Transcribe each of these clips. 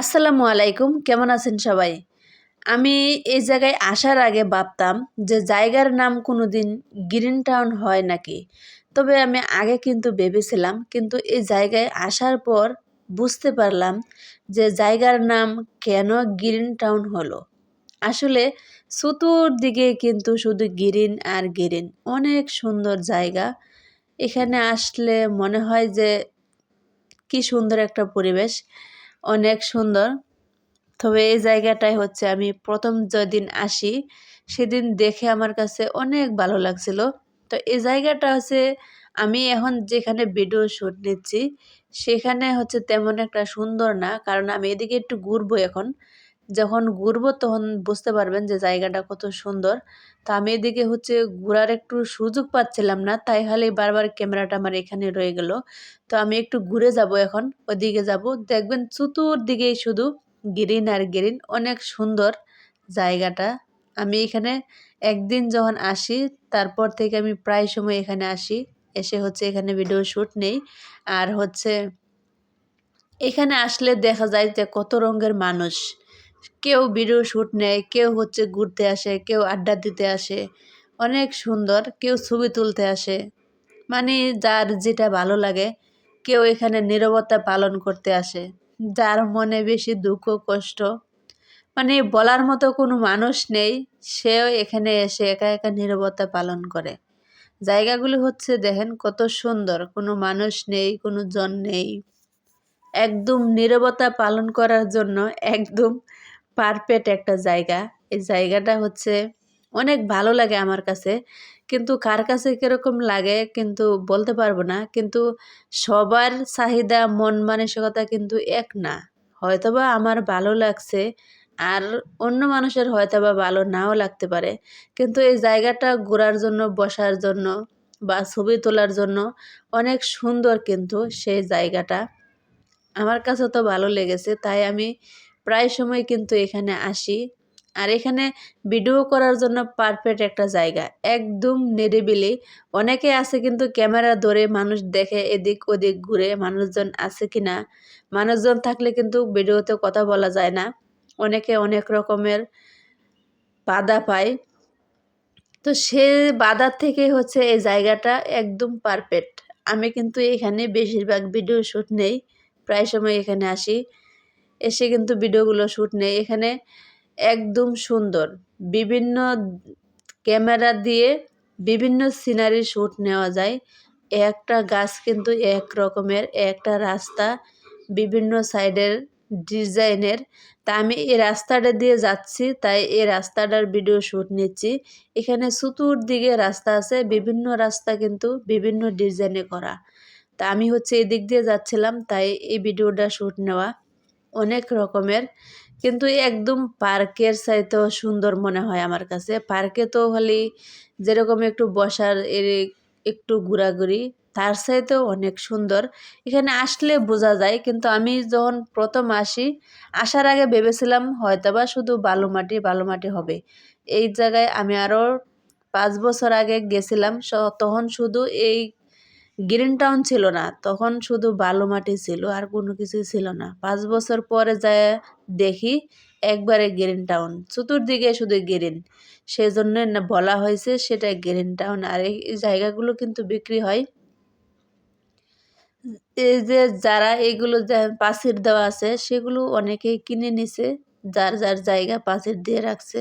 আসসালামু আলাইকুম, কেমন আছেন সবাই? আমি এই জায়গায় আসার আগে ভাবতাম যে জায়গার নাম কোনো দিন গ্রিন টাউন হয় নাকি? তবে আমি আগে কিন্তু ভেবেছিলাম, কিন্তু এই জায়গায় আসার পর বুঝতে পারলাম যে জায়গার নাম কেন গ্রিন টাউন হলো। আসলে চতুর্দিকে কিন্তু শুধু গ্রিন আর গ্রিন, অনেক সুন্দর জায়গা। এখানে আসলে মনে হয় যে কি সুন্দর একটা পরিবেশ। অনেক সুন্দর। তবে এই জায়গাটাই হচ্ছে আমি প্রথম যেদিন আসি, সেদিন দেখে আমার কাছে অনেক ভালো লাগছিল। তো এই জায়গাটা হচ্ছে আমি এখন যেখানে ভিডিও শ্যুট নিচ্ছি, সেখানে হচ্ছে তেমন একটা সুন্দর না, কারণ আমি এদিকে একটু ঘুরবো এখন। যখন ঘুরবো তখন বুঝতে পারবেন যে জায়গাটা কত সুন্দর। তো আমি এদিকে হচ্ছে ঘোরার একটু সুযোগ পাচ্ছিলাম না, তাই হলে বারবার ক্যামেরাটা আমার এখানে রয়ে গেল। তো আমি একটু ঘুরে যাব এখন, ওদিকে যাব। দেখবেন চতুর্দিকেই শুধু গ্রিন আর গ্রিন অনেক সুন্দর জায়গাটা। আমি এখানে একদিন যখন আসি, তারপর থেকে আমি প্রায় সময় এখানে আসি। এসে হচ্ছে এখানে ভিডিও শ্যুট নেই। আর হচ্ছে এখানে আসলে দেখা যায় যে কত রঙের মানুষ। কেউ ভিডিও শ্যুট নেয়, কেউ হচ্ছে ঘুরতে আসে, কেউ আড্ডা দিতে আসে। অনেক সুন্দর, কেউ ছবি তুলতে আসে। মানে যার যেটা ভালো লাগে, কেউ এখানে নিরবতা পালন করতে আসে। যার মনে বেশি দুঃখ, কষ্ট। মানে বলার মতো কোনো মানুষ নেই, সেও এখানে এসে একা একা নিরবতা পালন করে। জায়গাগুলি হচ্ছে দেখেন কত সুন্দর, কোনো মানুষ নেই, কোনো জন নেই। একদম নিরবতা পালন করার জন্য একদম পারফেক্ট একটা জায়গা। এই জায়গাটা হচ্ছে অনেক ভালো লাগে আমার কাছে। কিন্তু কার কাছে কীরকম লাগে কিন্তু বলতে পারব না। কিন্তু সবার চাহিদা, মন মানসিকতা কিন্তু এক না। হয়তোবা আমার ভালো লাগছে আর অন্য মানুষের হয়তোবা ভালো নাও লাগতে পারে। কিন্তু এই জায়গাটা ঘোরার জন্য, বসার জন্য বা ছবি তোলার জন্য অনেক সুন্দর কিন্তু সেই জায়গাটা। আমার কাছে তো ভালো লেগেছে, তাই আমি প্রায় সময় কিন্তু এখানে আসি। আর এখানে ভিডিও করার জন্য পারফেক্ট একটা জায়গা। একদম নিরিবিলি। অনেকে আছে কিন্তু ক্যামেরা ধরে মানুষ দেখে এদিক ওদিক ঘুরে মানুষজন আছে কি না মানুষজন থাকলে কিন্তু ভিডিওতে কথা বলা যায় না। অনেকে অনেক রকমের বাধা পায়। তো সে বাধার থেকে হচ্ছে এই জায়গাটা একদম পারফেক্ট আমি কিন্তু এখানে বেশিরভাগ ভিডিও শ্যুট নেই। প্রায় সময় এখানে আসি। এসে কিন্তু ভিডিওগুলো শ্যুট নেই এখানে একদম সুন্দর। বিভিন্ন ক্যামেরা দিয়ে বিভিন্ন সিনারি শ্যুট নেওয়া যায়। একটা গাছ কিন্তু এক রকমের, একটা রাস্তা বিভিন্ন সাইডের ডিজাইনের। তা আমি এই রাস্তাটা দিয়ে যাচ্ছি, তাই এই রাস্তাটার ভিডিও শ্যুট নিচ্ছি। এখানে চতুর্দিকে রাস্তা আছে, বিভিন্ন রাস্তা কিন্তু বিভিন্ন ডিজাইনে করা। তা আমি হচ্ছে এদিক দিয়ে যাচ্ছিলাম, তাই এই ভিডিওটা শ্যুট নেওয়া। অনেক রকমের। কিন্তু একদম পার্কের চাইতেও সুন্দর মনে হয় আমার কাছে। পার্কে তো হলেই যেরকম একটু বসার একটু ঘোরাঘুরি, তার চাইতেও অনেক সুন্দর। এখানে আসলে বোঝা যায়, কিন্তু আমি যখন প্রথম আসি, আসার আগে ভেবেছিলাম হয়তোবা শুধু বালু মাটি বালু মাটি হবে। এই জায়গায় আমি আরও পাঁচ বছর আগে গেছিলাম তখন শুধু এই গ্রিন টাউন ছিল না, তখন শুধু বালু মাটি ছিল আর কোনো কিছু ছিল না। পাঁচ বছর পরে যায় দেখি একবারে গ্রিন টাউন, চতুর্দিকে শুধু গ্রিন। সেই জন্য বলা হয়েছে সেটা গ্রিন টাউন। আর এই জায়গাগুলো কিন্তু বিক্রি হয়। এই যে যারা এগুলো পাঁচির দেওয়া আছে, সেগুলো অনেকেই কিনে নিছে, যার যার জায়গা পাঁচির দিয়ে রাখছে।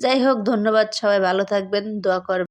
যাই হোক, ধন্যবাদ সবাই, ভালো থাকবেন, দোয়া করবেন।